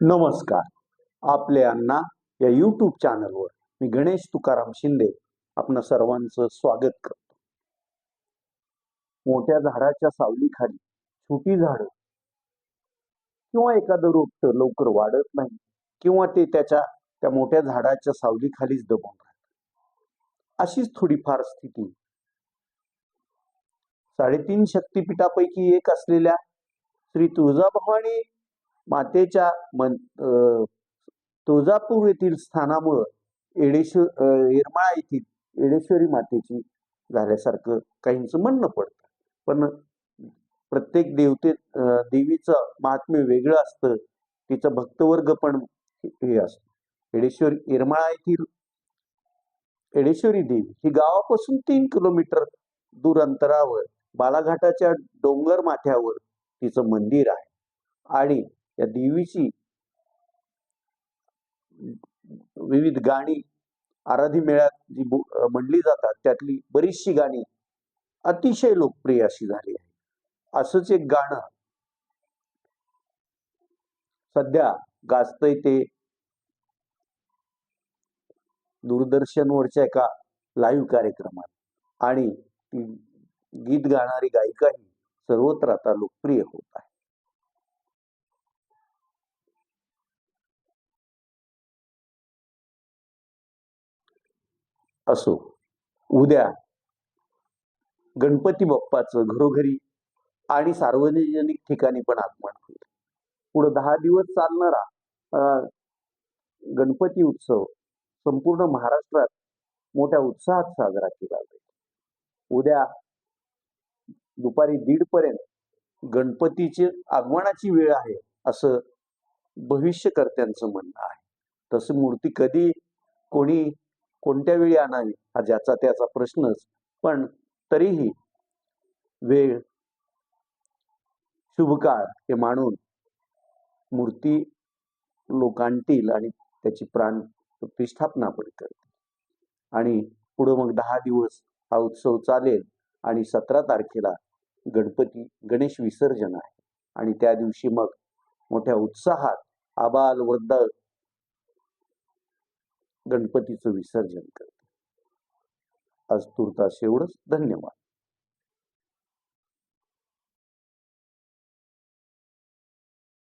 नमस्कार. आपल्यांना या यूट्यूब चॅनलवर मी गणेश तुकाराम शिंदे आपणा सर्वांचं स्वागत करतो. मोठ्या झाडाच्या सावलीखाली छोटी झाडं किंवा एखादं रोपट लवकर वाढत नाही किंवा ते त्याच्या त्या मोठ्या झाडाच्या सावलीखालीच दबून राहत अशीच थोडीफार स्थिती. साडेतीन शक्तिपीठापैकी एक असलेल्या श्री तुळजाभवानी मातेच्या मन तुळजापूर येथील स्थानामुळं येडेश्वर येरमाळा येथील एडेश्वरी मातेची झाल्यासारखं काहींचं म्हणणं पडतं. पण प्रत्येक देवते देवीचं महात्म्य वेगळं असतं. तिचं भक्तवर्ग पण हे असतं. येडेश्वरी येरमाळा येथील एडेश्वरी देवी ही गावापासून तीन किलोमीटर दूर अंतरावर बालाघाटाच्या डोंगर माथ्यावर तिचं मंदिर आहे. आणि या देवीची विविध गाणी आराधी मेळ्यात जी म्हणली जातात त्यातली बरीचशी गाणी अतिशय लोकप्रिय अशी झाली आहे असंच एक गाणं सध्या गाजतंय ते दूरदर्शनवरच्या एका लाईव्ह कार्यक्रमात. आणि ती गीत गाणारी गायिकाही सर्वत्र आता लोकप्रिय होत आहे असो. उद्या गणपती बाप्पाचं घरोघरी आणि सार्वजनिक ठिकाणी पण आगमन होईल. पुढे दहा दिवस चालणारा गणपती उत्सव संपूर्ण महाराष्ट्रात मोठ्या उत्साहात साजरा केला जाईल. उद्या दुपारी दीड पर्यंत गणपतीची आगमनाची वेळ आहे असं भविष्यकर्त्यांचं म्हणणं आहे. तसं मूर्ती कधी कोणी कोणत्या वेळी आणावी हा ज्याचा त्याचा प्रश्नच. पण तरीही वेळ शुभकाळ हे मानून मूर्ती लोक आणतील आणि त्याची प्राण प्रतिष्ठापना आपण करते आणि पुढं मग दहा दिवस हा उत्सव चालेल आणि सतरा तारखेला गणपती गणेश विसर्जन आहे. आणि त्या दिवशी मग मोठ्या उत्साहात आबाल वृद्ध गणपतीचं विसर्जन करते. आज तुर्तास एवढंच. धन्यवाद.